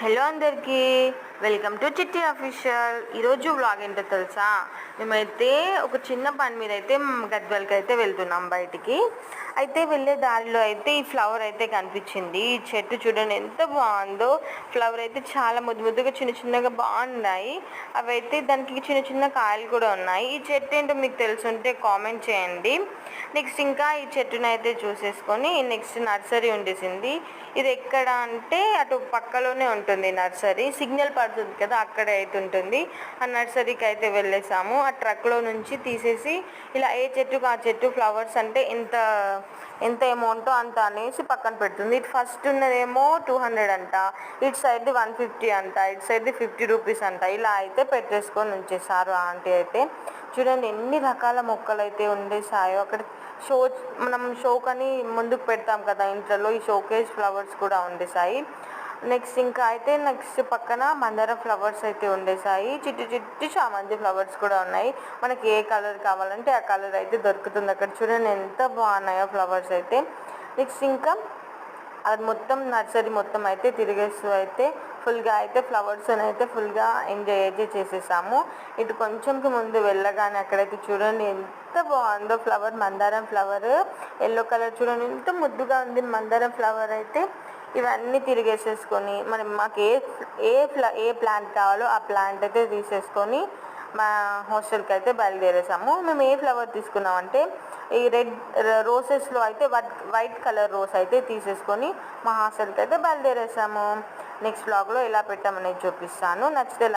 Hello అందరికీ. Welcome to Chitti official ఈరోజు vlog ఏంటో తెలుసా? మేమైతే ఒక చిన్న పని మీద అయితే గద్వాలకి అయితే వెళ్తున్నాం బయటికి. అయితే వెళ్ళే దారిలో అయితే ఈ ఫ్లవర్ అయితే కనిపించింది. ఈ చెట్టు చూడండి ఎంత బాగుందో. ఫ్లవర్ అయితే చాలా ముద్దు ముద్దుగా చిన్న చిన్నగా బాగున్నాయి. అవి అయితే దానికి చిన్న చిన్న కాయలు కూడా ఉన్నాయి. ఈ చెట్టు ఏంటో మీకు తెలుసుంటే కామెంట్ చేయండి. నెక్స్ట్ ఇంకా ఈ చెట్టును అయితే చూసేసుకొని నెక్స్ట్ నర్సరీ ఉండేసింది. ఇది ఎక్కడ అంటే అటు పక్కలోనే ఉంటుంది నర్సరీ. సిగ్నల్ పడుతుంది కదా అక్కడే అయితే ఉంటుంది ఆ నర్సరీకి అయితే వెళ్ళేసాము. ఆ ట్రక్లో నుంచి తీసేసి ఇలా ఏ చెట్టుకు ఆ చెట్టు ఫ్లవర్స్ అంటే ఎంత ఎంత అమౌంటో అంత అనేసి పక్కన పెడుతుంది. ఇటు ఫస్ట్ ఉన్నదేమో టూ హండ్రెడ్ అంట ఇటు సైడ్ది వన్ ఫిఫ్టీ అంట ఇటు సైడ్ది ఫిఫ్టీ రూపీస్ అంట. ఇలా అయితే పెట్టేసుకొని ఉంచేసారు ఆంటీ అయితే. చూడండి ఎన్ని రకాల మొక్కలు అయితే ఉండేసాయో అక్కడ షో మనం షోకని ముందుకు పెడతాం కదా ఇంట్లో ఈ షోకేజ్ ఫ్లవర్స్ కూడా ఉండేసాయి నెక్స్ట్ ఇంకా అయితే నెక్స్ట్ పక్కన మందార ఫ్లవర్స్ అయితే ఉండేసాయి. చిట్టి చిట్టి చామంతి ఫ్లవర్స్ కూడా ఉన్నాయి. మనకి ఏ కలర్ కావాలంటే ఆ కలర్ అయితే దొరుకుతుంది అక్కడ. చూడండి ఎంత బాగున్నాయో ఫ్లవర్స్ అయితే. నెక్స్ట్ ఇంకా అది మొత్తం నర్సరీ మొత్తం అయితే తిరిగేస్తూ అయితే ఫుల్గా అయితే ఫ్లవర్స్ అయితే ఫుల్గా ఎంజాయ్ అయితే చేసేసాము. ఇటు కొంచెంకి ముందు వెళ్ళగానే అక్కడైతే చూడండి ఎంత బాగుందో ఫ్లవర్ మందారం ఫ్లవర్. ఎల్లో కలర్ చూడండి ఎంత ముద్దుగా ఉంది మందారం ఫ్లవర్ అయితే. ఇవన్నీ తిరిగేసేసుకొని మరి మాకు ఏ ఏ ఫ్ల ఏ ప్లాంట్ కావాలో ఆ ప్లాంట్ అయితే తీసేసుకొని మా హాస్టల్కి అయితే బయలుదేరేసాము. మేము ఏ ఫ్లవర్ తీసుకున్నామంటే ఈ రెడ్ రోసెస్లో అయితే వైట్ వైట్ కలర్ రోస్ అయితే తీసేసుకొని మా హాస్టల్కి అయితే బయలుదేరేసాము. నెక్స్ట్ బ్లాగ్లో ఎలా పెట్టామనేది చూపిస్తాను. నచ్చితే